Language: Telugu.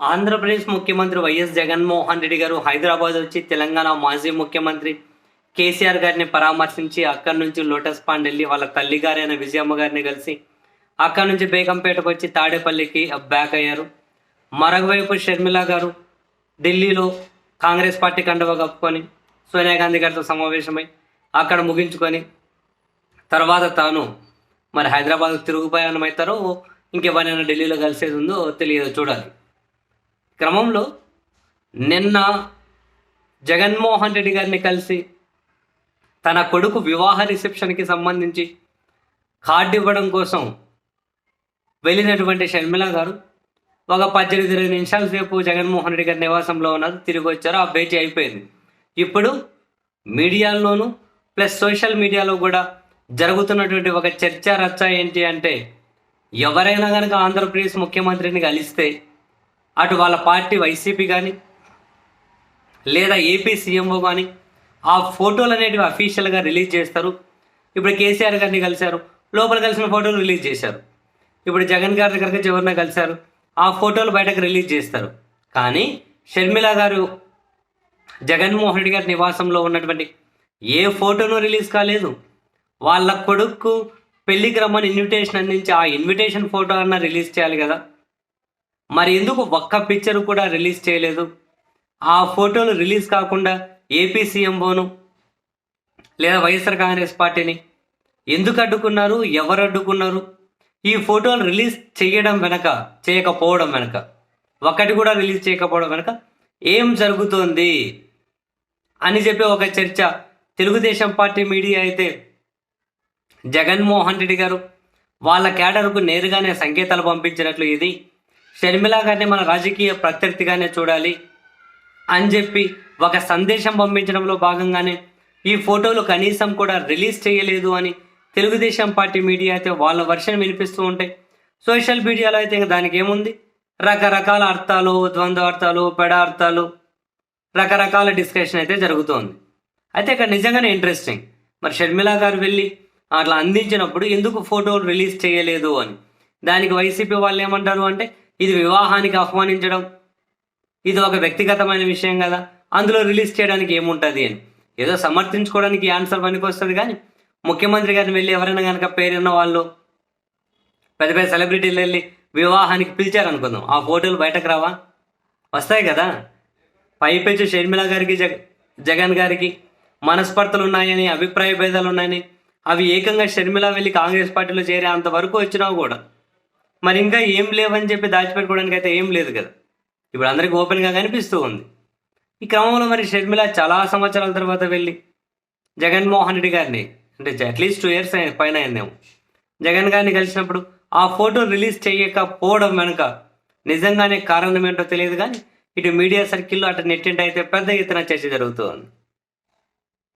ఆంధ్రప్రదేశ్ ముఖ్యమంత్రి వైఎస్ జగన్మోహన్ రెడ్డి గారు హైదరాబాద్ వచ్చి తెలంగాణ మాజీ ముఖ్యమంత్రి కేసీఆర్ గారిని పరామర్శించి అక్కడి నుంచి లోటస్ పాండ్ వెళ్ళి వాళ్ళ తల్లి గారైన విజయమ్మ గారిని కలిసి అక్కడి నుంచి బేగంపేటకు వచ్చి తాడేపల్లికి బ్యాక్ అయ్యారు. మరొకవైపు షర్మిల గారు ఢిల్లీలో కాంగ్రెస్ పార్టీ కండువ కప్పుకొని సోనియా గాంధీ గారితో సమావేశమై అక్కడ ముగించుకొని తర్వాత తాను మరి హైదరాబాద్ తిరుగు ప్రయాణం అవుతారో ఇంకెవరైనా ఢిల్లీలో కలిసేది ఉందో తెలియదు చూడాలి. క్రమంలో నిన్న జగన్మోహన్ రెడ్డి గారిని కలిసి తన కొడుకు వివాహ రిసెప్షన్కి సంబంధించి కార్డు ఇవ్వడం కోసం వెళ్ళినటువంటి షర్మిల గారు ఒక పద్దెనిమిది ఇరవై నిమిషాల సేపు జగన్మోహన్ రెడ్డి గారి నివాసంలో ఉన్నారు. తిరిగి వచ్చారు. ఆ భేటీ అయిపోయింది. ఇప్పుడు మీడియాల్లోనూ ప్లస్ సోషల్ మీడియాలో కూడా జరుగుతున్నటువంటి ఒక చర్చ రచ్చ ఏంటి అంటే ఎవరైనా కనుక ఆంధ్రప్రదేశ్ ముఖ్యమంత్రిని కలిస్తే అటు వాళ్ళ పార్టీ వైసీపీ కానీ లేదా ఏపీ సీఎంఓ కానీ ఆ ఫోటోలు అనేటివి అఫీషియల్గా రిలీజ్ చేస్తారు. ఇప్పుడు కేసీఆర్ గారిని కలిశారు లోపల కలిసిన ఫోటోలు రిలీజ్ చేశారు. ఇప్పుడు జగన్ గారి దగ్గరికి ఎవరిన కలిశారు ఆ ఫోటోలు బయటకు రిలీజ్ చేస్తారు. కానీ షర్మిల గారు జగన్మోహన్ రెడ్డి గారి నివాసంలో ఉన్నటువంటి ఏ ఫోటోను రిలీజ్ కాలేదు. వాళ్ళ కొడుకు పెళ్ళికి రమ్మని ఇన్విటేషన్ అందించి ఆ ఇన్విటేషన్ ఫోటో అన్న రిలీజ్ చేయాలి కదా. మరి ఎందుకు ఒక్క పిక్చర్ కూడా రిలీజ్ చేయలేదు? ఆ ఫోటోలు రిలీజ్ కాకుండా ఏపీ సీఎంఓను లేదా వైఎస్ఆర్ కాంగ్రెస్ పార్టీని ఎందుకు అడ్డుకున్నారు? ఎవరు అడ్డుకున్నారు? ఈ ఫోటోలు రిలీజ్ చేయడం వెనక చేయకపోవడం వెనక ఒకటి కూడా రిలీజ్ చేయకపోవడం వెనక ఏం జరుగుతోంది అని చెప్పి ఒక చర్చ తెలుగుదేశం పార్టీ మీడియా అయితే జగన్మోహన్ రెడ్డి గారు వాళ్ళ కేడర్కు నేరుగానే సంకేతాలు పంపించినట్లు ఇది. షర్మిల గారిని మన రాజకీయ ప్రత్యర్థిగానే చూడాలి అని చెప్పి ఒక సందేశం పంపించడంలో భాగంగానే ఈ ఫోటోలు కనీసం కూడా రిలీజ్ చేయలేదు అని తెలుగుదేశం పార్టీ మీడియా అయితే వాళ్ళ వర్షన్ వినిపిస్తూ ఉంటాయి సోషల్ మీడియాలో అయితే ఇంకా దానికి ఏముంది? రకరకాల అర్థాలు ద్వంద్వ అర్థాలు పెడ అర్థాలు రకరకాల డిస్కషన్ అయితే జరుగుతోంది. అయితే ఇక్కడ నిజంగానే ఇంట్రెస్టింగ్ మరి షర్మిల గారు వెళ్ళి అట్లా అందించినప్పుడు ఎందుకు ఫోటోలు రిలీజ్ చేయలేదు అని? దానికి వైసీపీ వాళ్ళు ఏమంటారు అంటే ఇది వివాహానికి ఆహ్వానించడం. ఇది ఒక వ్యక్తిగతమైన విషయం కదా. అందులో రిలీజ్ చేయడానికి ఏముంటుంది అని. ఏదో సమర్థించుకోవడానికి ఆన్సర్ పనికి వస్తుంది కానీ ముఖ్యమంత్రి గారిని వెళ్ళి ఎవరైనా కనుక పేరున్న వాళ్ళు పెద్ద పెద్ద సెలబ్రిటీలు వెళ్ళి వివాహానికి పిలిచారనుకుందాం. ఆ ఫోటోలు బయటకు రావా? వస్తాయి కదా. పైపెచ్చు షర్మిల గారికి జగ జగన్ గారికి మనస్పర్ధలు ఉన్నాయని అభిప్రాయ భేదాలు ఉన్నాయని అవి ఏకంగా షర్మిల వెళ్ళి కాంగ్రెస్ పార్టీలో చేరే అంతవరకు వచ్చినా కూడా మరి ఇంకా ఏం లేవని చెప్పి దాచిపెట్టుకోవడానికి అయితే ఏం లేదు కదా. ఇప్పుడు అందరికి ఓపెన్గా కనిపిస్తూ ఉంది. ఈ క్రమంలో మరి షర్మిల చాలా సంవత్సరాల తర్వాత వెళ్ళి జగన్మోహన్ రెడ్డి గారిని అంటే అట్లీస్ట్ టూ ఇయర్స్ పైన అయిందేమో. జగన్ గారిని కలిసినప్పుడు ఆ ఫోటో రిలీజ్ చేయకపోవడం వెనుక నిజంగానే కారణం ఏంటో తెలియదు కానీ ఇటు మీడియా సర్కిల్లో అటు నెట్టింట అయితే పెద్ద ఎత్తున చర్చ జరుగుతూ ఉంది.